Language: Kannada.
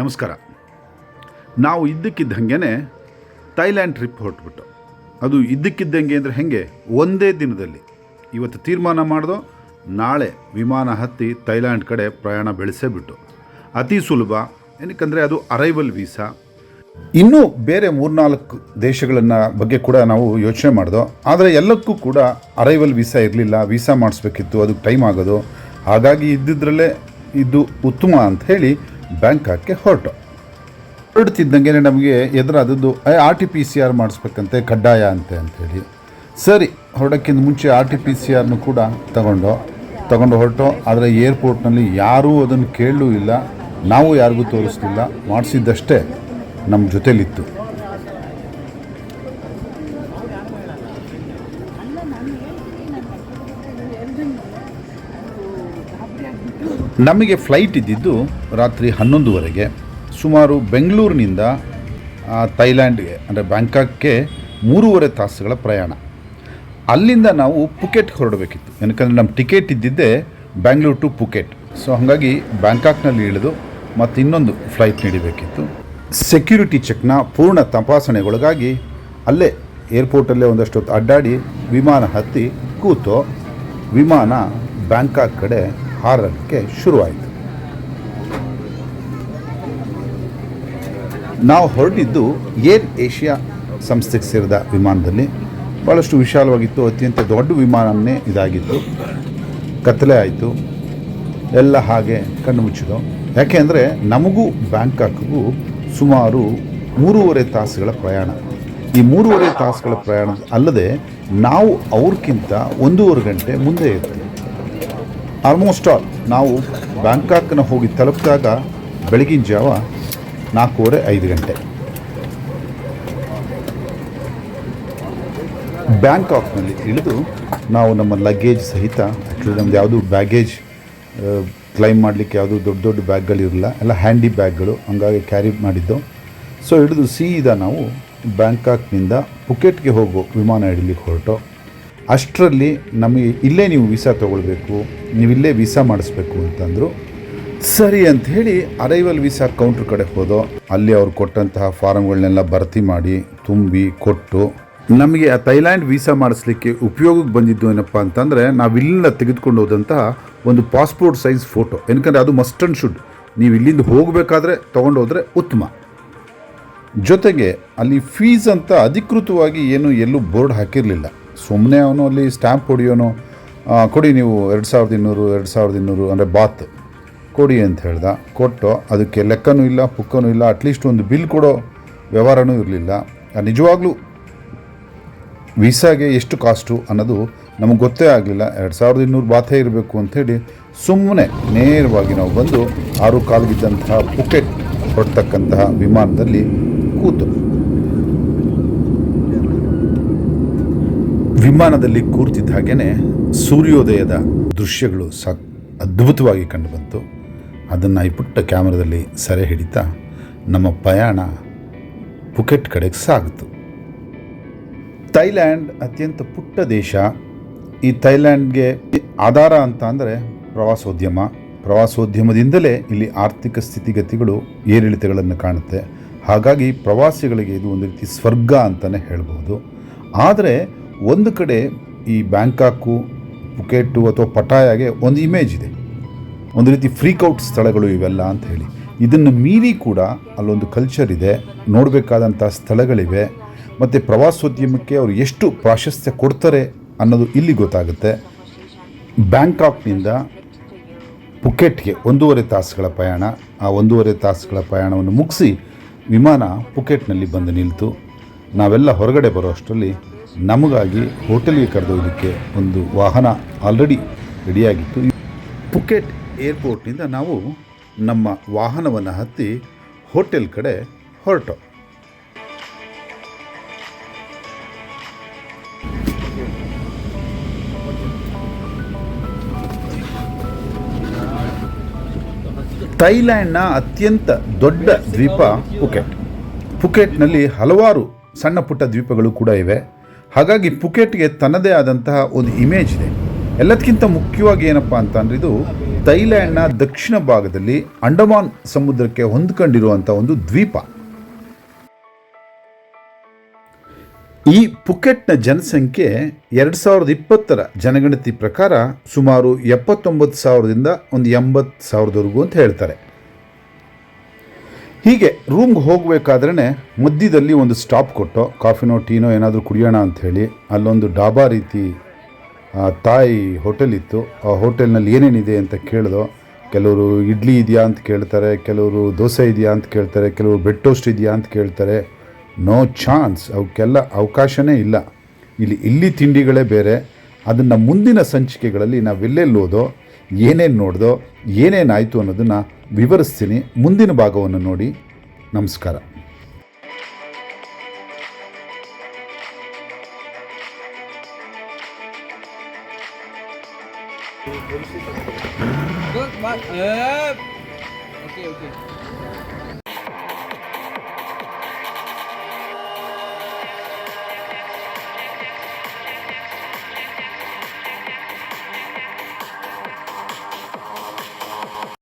ನಮಸ್ಕಾರ. ನಾವು ಇದ್ದಕ್ಕಿದ್ದಂಗೆ ಥೈಲ್ಯಾಂಡ್ ಟ್ರಿಪ್ ಹೊರಟ್ಬಿಟ್ಟು. ಅದು ಇದ್ದಕ್ಕಿದ್ದಂಗೆ ಅಂದರೆ ಹೆಂಗೆ? ಒಂದೇ ದಿನದಲ್ಲಿ. ಇವತ್ತು ತೀರ್ಮಾನ ಮಾಡಿದೋ, ನಾಳೆ ವಿಮಾನ ಹತ್ತಿ ಥೈಲ್ಯಾಂಡ್ ಕಡೆ ಪ್ರಯಾಣ ಬೆಳೆಸೇ ಬಿಟ್ಟು ಅತಿ ಸುಲಭ, ಏನಕ್ಕಂದರೆ ಅದು ಅರೈವಲ್ ವೀಸಾ ಇನ್ನೂ ಬೇರೆ ಮೂರ್ನಾಲ್ಕು ದೇಶಗಳನ್ನು ಬಗ್ಗೆ ಕೂಡ ನಾವು ಯೋಚನೆ ಮಾಡಿದೋ, ಆದರೆ ಎಲ್ಲಕ್ಕೂ ಕೂಡ ಅರೈವಲ್ ವೀಸಾ ಇರಲಿಲ್ಲ ವೀಸಾ ಮಾಡಿಸ್ಬೇಕಿತ್ತು, ಅದಕ್ಕೆ ಟೈಮ್ ಆಗೋದು. ಹಾಗಾಗಿ ಇದ್ದಿದ್ರಲ್ಲೇ ಇದು ಉತ್ತಮ ಅಂತ ಹೇಳಿ ಬ್ಯಾಂಕಾಕ್ಗೆ ಹೊರಟು. ಹೊರಡ್ತಿದ್ದಂಗೆ ನಮಗೆ ಎದುರಾದದ್ದು R T P C R ಮಾಡಿಸ್ಬೇಕಂತೆ, ಕಡ್ಡಾಯ ಅಂತೆ ಅಂಥೇಳಿ ಸರಿ, ಹೊರಡೋಕ್ಕಿಂತ ಮುಂಚೆ ಆರ್ ಟಿ ಪಿ ಸಿ ಆರ್ನು ಕೂಡ ತಗೊಂಡು ತಗೊಂಡು ಹೊರಟು. ಆದರೆ ಏರ್ಪೋರ್ಟ್ನಲ್ಲಿ ಯಾರೂ ಅದನ್ನು ಕೇಳಲೂ ಇಲ್ಲ, ನಾವು ಯಾರಿಗೂ ತೋರಿಸ್ತಿಲ್ಲ ಮಾಡಿಸಿದ್ದಷ್ಟೇ ನಮ್ಮ ಜೊತೇಲಿತ್ತು. ನಮಗೆ ಫ್ಲೈಟ್ ಇದ್ದಿದ್ದು ರಾತ್ರಿ ಹನ್ನೊಂದುವರೆಗೆ. ಸುಮಾರು ಬೆಂಗಳೂರಿನಿಂದ ಥೈಲ್ಯಾಂಡ್ಗೆ ಅಂದರೆ ಬ್ಯಾಂಕಾಕ್ಗೆ ಮೂರುವರೆ ತಾಸುಗಳ ಪ್ರಯಾಣ. ಅಲ್ಲಿಂದ ನಾವು ಪುಕೆಟ್ ಹೊರಡಬೇಕಿತ್ತು. ಏನಕ್ಕಂದರೆ ನಮ್ಮ ಟಿಕೆಟ್ ಇದ್ದಿದ್ದೇ ಬ್ಯಾಂಗ್ಳೂರ್ ಟು ಪುಕೆಟ್ ಸೊ ಹಾಗಾಗಿ ಬ್ಯಾಂಕಾಕ್ನಲ್ಲಿ ಇಳಿದು ಮತ್ತು ಇನ್ನೊಂದು ಫ್ಲೈಟ್ ನೀಡಬೇಕಿತ್ತು. ಸೆಕ್ಯೂರಿಟಿ ಚೆಕ್ನ ಪೂರ್ಣ ತಪಾಸಣೆಗೊಳಗಾಗಿ ಅಲ್ಲೇ ಏರ್ಪೋರ್ಟಲ್ಲೇ ಒಂದಷ್ಟು ಹೊತ್ತು ಅಡ್ಡಾಡಿ ವಿಮಾನ ಹತ್ತಿ ಕೂತು ವಿಮಾನ ಬ್ಯಾಂಕಾಕ್ ಕಡೆ ಹಾರಲಿಕ್ಕೆ ಶುರುವಾಯಿತು. ನಾವು ಹೊರಟಿದ್ದು ಏರ್ ಏಷ್ಯಾ ಸಂಸ್ಥೆಗೆ ಸೇರಿದ ವಿಮಾನದಲ್ಲಿ. ಭಾಳಷ್ಟು ವಿಶಾಲವಾಗಿತ್ತು, ಅತ್ಯಂತ ದೊಡ್ಡ ವಿಮಾನವೇ ಇದಾಗಿತ್ತು. ಕತ್ತಲೆ ಆಯಿತು. ಎಲ್ಲ ಹಾಗೆ ಕಣ್ಣು ಮುಚ್ಚಿದೋ ಯಾಕೆ ಅಂದರೆ ನಮಗೂ ಬ್ಯಾಂಕಾಕ್ಗೂ ಸುಮಾರು ಮೂರುವರೆ ತಾಸುಗಳ ಪ್ರಯಾಣ. ಈ ಮೂರುವರೆ ತಾಸುಗಳ ಪ್ರಯಾಣ ಅಲ್ಲದೆ ನಾವು ಅವ್ರಿಗಿಂತ ಒಂದೂವರೆ ಗಂಟೆ ಮುಂದೆ ಇರ್ತೀವಿ. ಆಲ್ಮೋಸ್ಟ್ ಆಲ್ ನಾವು ಬ್ಯಾಂಕಾಕ್ನ ಹೋಗಿ ತಲುಪಿದಾಗ ಬೆಳಗಿನ ಜಾವ ನಾಲ್ಕೂವರೆ ಐದು ಗಂಟೆ. ಬ್ಯಾಂಕಾಕ್ನಲ್ಲಿ ಇಳಿದು ನಾವು ನಮ್ಮ ಲಗೇಜ್ ಸಹಿತ ಆ್ಯಕ್ಚುಲಿ ನಮ್ದು ಯಾವುದು ಬ್ಯಾಗೇಜ್ ಕ್ಲೈಮ್ ಮಾಡಲಿಕ್ಕೆ ಯಾವುದು ದೊಡ್ಡ ದೊಡ್ಡ ಬ್ಯಾಗ್ಗಳಿರಲಿಲ್ಲ ಎಲ್ಲ ಹ್ಯಾಂಡಿ ಬ್ಯಾಗ್ಗಳು ಹಂಗಾಗಿ ಕ್ಯಾರಿ ಮಾಡಿದ್ದು. ಸೊ ಹಿಡಿದು ಸೀದಾ ನಾವು ಬ್ಯಾಂಕಾಕ್ನಿಂದ ಪುಕೆಟ್ಗೆ ಹೋಗೋ ವಿಮಾನ ಹಿಡಲಿಕ್ಕೆ ಹೊರಟು. ಅಷ್ಟರಲ್ಲಿ ನಮಗೆ ಇಲ್ಲೇ ನೀವು ವೀಸಾ ತೊಗೊಳ್ಬೇಕು ನೀವು ಇಲ್ಲೇ ವೀಸಾ ಮಾಡಿಸ್ಬೇಕು ಅಂತಂದರು, ಸರಿ ಅಂತ ಹೇಳಿ ಅರೈವಲ್ ವೀಸಾ ಕೌಂಟ್ರ್ ಕಡೆ ಹೋದೋ, ಅಲ್ಲಿ ಅವ್ರು ಕೊಟ್ಟಂತಹ ಫಾರಮ್ಗಳನ್ನೆಲ್ಲ ಭರ್ತಿ ಮಾಡಿ ತುಂಬಿ ಕೊಟ್ಟು, ನಮಗೆ ಆ ಥೈಲ್ಯಾಂಡ್ ವೀಸಾ ಮಾಡಿಸ್ಲಿಕ್ಕೆ ಉಪಯೋಗಕ್ಕೆ ಬಂದಿದ್ದು ಏನಪ್ಪ ಅಂತಂದರೆ ನಾವು ಇಲ್ಲಿಂದ ತೆಗೆದುಕೊಂಡು ಹೋದಂತಹ ಒಂದು ಪಾಸ್ಪೋರ್ಟ್ ಸೈಜ್ ಫೋಟೋ ಏನಕಂದರೆ ಅದು ಮಸ್ಟ್ ಆ್ಯಂಡ್ ಶುಡ್ ನೀವು ಇಲ್ಲಿಂದ ಹೋಗಬೇಕಾದ್ರೆ, ತೊಗೊಂಡು ಹೋದರೆ ಉತ್ತಮ. ಜೊತೆಗೆ ಅಲ್ಲಿ ಫೀಸ್ ಅಂತ ಅಧಿಕೃತವಾಗಿ ಏನು ಎಲ್ಲೂ ಬೋರ್ಡ್ ಹಾಕಿರಲಿಲ್ಲ. ಸುಮ್ಮನೆ ಅವನು ಅಲ್ಲಿ ಸ್ಟ್ಯಾಂಪ್ ಕೊಡಿಯೋನು ಕೊಡಿ ನೀವು ಎರಡು ಸಾವಿರದ ಇನ್ನೂರು, ಎರಡು ಸಾವಿರದ ಇನ್ನೂರು ಅಂದರೆ ಬಾತ್ ಕೊಡಿ ಅಂತ ಹೇಳ್ದ. ಕೊಟ್ಟು ಅದಕ್ಕೆ ಲೆಕ್ಕನೂ ಇಲ್ಲ, ಪುಕ್ಕನೂ ಇಲ್ಲ ಅಟ್ಲೀಸ್ಟ್ ಒಂದು ಬಿಲ್ ಕೊಡೋ ವ್ಯವಹಾರನೂ ಇರಲಿಲ್ಲ. ನಿಜವಾಗ್ಲೂ ವೀಸಾಗೆ ಎಷ್ಟು ಕಾಸ್ಟು ಅನ್ನೋದು ನಮಗೆ ಗೊತ್ತೇ ಆಗಲಿಲ್ಲ. ಎರಡು ಸಾವಿರದ ಇನ್ನೂರು ಬಾತೇ ಇರಬೇಕು ಅಂಥೇಳಿ ಸುಮ್ಮನೆ ನೇರವಾಗಿ ನಾವು ಬಂದು ಆರು ಕಾಲ್ಗಿದ್ದಂತಹ ಪುಕೆಟ್ ಹೊರಡ್ತಕ್ಕಂತಹ ವಿಮಾನದಲ್ಲಿ ಕೂತು. ವಿಮಾನದಲ್ಲಿ ಕೂರ್ತಿದ್ದ ಹಾಗೇ ಸೂರ್ಯೋದಯದ ದೃಶ್ಯಗಳು ಸಾ ಅದ್ಭುತವಾಗಿ ಕಂಡುಬಂತು ಅದನ್ನು ಈ ಪುಟ್ಟ ಕ್ಯಾಮ್ರಾದಲ್ಲಿ ಸೆರೆ ಹಿಡಿತಾ ನಮ್ಮ ಪ್ರಯಾಣ ಪುಕೆಟ್ ಕಡೆಗೆ ಸಾಗಿತು. ಥೈಲ್ಯಾಂಡ್ ಅತ್ಯಂತ ಪುಟ್ಟ ದೇಶ. ಈ ಥೈಲ್ಯಾಂಡ್ಗೆ ಆಧಾರ ಅಂತ ಅಂದರೆ ಪ್ರವಾಸೋದ್ಯಮ. ಪ್ರವಾಸೋದ್ಯಮದಿಂದಲೇ ಇಲ್ಲಿ ಆರ್ಥಿಕ ಸ್ಥಿತಿಗತಿಗಳು ಏರಿಳಿತಗಳನ್ನು ಕಾಣುತ್ತೆ. ಹಾಗಾಗಿ ಪ್ರವಾಸಿಗಳಿಗೆ ಇದು ಒಂದು ರೀತಿ ಸ್ವರ್ಗ ಅಂತಲೇ ಹೇಳ್ಬೋದು. ಆದರೆ ಒಂದು ಕಡೆ ಈ ಬ್ಯಾಂಕಾಕು ಪುಕೆಟು ಅಥವಾ ಪಟಾಯಾಗೆ ಒಂದು ಇಮೇಜ್ ಇದೆ. ಒಂದು ರೀತಿ ಫ್ರೀಕೌಟ್ ಸ್ಥಳಗಳು ಇವೆಲ್ಲ ಅಂತ ಹೇಳಿ. ಇದನ್ನು ಮೀರಿ ಕೂಡ ಅಲ್ಲೊಂದು ಕಲ್ಚರ್ ಇದೆ. ನೋಡಬೇಕಾದಂಥ ಸ್ಥಳಗಳಿವೆ. ಮತ್ತು ಪ್ರವಾಸೋದ್ಯಮಕ್ಕೆ ಅವರು ಎಷ್ಟು ಪ್ರಾಶಸ್ತ್ಯ ಕೊಡ್ತಾರೆ ಅನ್ನೋದು ಇಲ್ಲಿ ಗೊತ್ತಾಗುತ್ತೆ. ಬ್ಯಾಂಕಾಕ್ನಿಂದ ಪುಕೆಟ್ಗೆ ಒಂದೂವರೆ ತಾಸುಗಳ ಪ್ರಯಾಣ. ಆ ಒಂದೂವರೆ ತಾಸುಗಳ ಪ್ರಯಾಣವನ್ನು ಮುಗಿಸಿ ವಿಮಾನ ಪುಕೆಟ್ನಲ್ಲಿ ಬಂದು ನಿಲ್ತು. ನಾವೆಲ್ಲ ಹೊರಗಡೆ ಬರೋ ಅಷ್ಟರಲ್ಲಿ ನಮಗಾಗಿ ಹೋಟೆಲ್ಗೆ ಕರೆದೊಯ್ಯಲಿಕ್ಕೆ ಒಂದು ವಾಹನ ಆಲ್ರೆಡಿ ರೆಡಿಯಾಗಿತ್ತು ಪುಕೆಟ್ ಏರ್ಪೋರ್ಟ್ನಿಂದ ನಾವು ನಮ್ಮ ವಾಹನವನ್ನು ಹತ್ತಿ ಹೋಟೆಲ್ ಕಡೆ ಹೊರಟೋ. ಥೈಲ್ಯಾಂಡ್ನ ಅತ್ಯಂತ ದೊಡ್ಡ ದ್ವೀಪ ಪುಕೆಟ್ ಪುಕೆಟ್ನಲ್ಲಿ ಹಲವಾರು ಸಣ್ಣ ಪುಟ್ಟ ದ್ವೀಪಗಳು ಕೂಡ ಇವೆ. ಹಾಗಾಗಿ ಪುಕೆಟ್ಗೆ ತನ್ನದೇ ಆದಂತಹ ಒಂದು ಇಮೇಜ್ ಇದೆ. ಎಲ್ಲದಕ್ಕಿಂತ ಮುಖ್ಯವಾಗಿ ಏನಪ್ಪ ಅಂತ ಅಂದರೆ ಇದು ಥೈಲ್ಯಾಂಡ್ನ ದಕ್ಷಿಣ ಭಾಗದಲ್ಲಿ ಅಂಡಮಾನ್ ಸಮುದ್ರಕ್ಕೆ ಹೊಂದ್ಕೊಂಡಿರುವಂಥ ಒಂದು ದ್ವೀಪ. ಈ ಪುಕೆಟ್ನ ಜನಸಂಖ್ಯೆ ಎರಡು ಸಾವಿರದ ಇಪ್ಪತ್ತರ ಜನಗಣತಿ ಪ್ರಕಾರ ಸುಮಾರು ಎಪ್ಪತ್ತೊಂಬತ್ತು ಸಾವಿರದಿಂದ ಒಂದು ಎಂಬತ್ತು ಸಾವಿರದವರೆಗೂ ಅಂತ ಹೇಳ್ತಾರೆ. ಹೀಗೆ ರೂಮ್ಗೆ ಹೋಗಬೇಕಾದ್ರೆ ಮಧ್ಯದಲ್ಲಿ ಒಂದು ಸ್ಟಾಪ್ ಕೊಟ್ಟು ಕಾಫಿನೋ ಟೀನೋ ಏನಾದರೂ ಕುಡಿಯೋಣ ಅಂಥೇಳಿ ಅಲ್ಲೊಂದು ಡಾಬಾ ರೀತಿ ತಾಯಿ ಹೋಟೆಲ್ ಇತ್ತು. ಆ ಹೋಟೆಲ್ನಲ್ಲಿ ಏನೇನಿದೆ ಅಂತ ಕೇಳಿದೋ, ಕೆಲವರು ಇಡ್ಲಿ ಇದೆಯಾ ಅಂತ ಕೇಳ್ತಾರೆ, ಕೆಲವರು ದೋಸೆ ಇದೆಯಾ ಅಂತ ಕೇಳ್ತಾರೆ, ಕೆಲವರು ಬೆಡ್ ಟೋಸ್ಟ್ ಇದೆಯಾ ಅಂತ ಕೇಳ್ತಾರೆ. ನೋ ಚಾನ್ಸ್ ಅವಕ್ಕೆಲ್ಲ ಅವಕಾಶವೇ ಇಲ್ಲ. ಇಲ್ಲಿ ಇಲ್ಲಿ ತಿಂಡಿಗಳೇ ಬೇರೆ. ಅದನ್ನು ಮುಂದಿನ ಸಂಚಿಕೆಗಳಲ್ಲಿ ನಾವು ಓದೋ ಏನೇನು ನೋಡ್ದೋ ಏನೇನಾಯಿತು ಅನ್ನೋದನ್ನು ವಿವರಿಸ್ತೀನಿ. ಮುಂದಿನ ಭಾಗವನ್ನು ನೋಡಿ. ನಮಸ್ಕಾರ.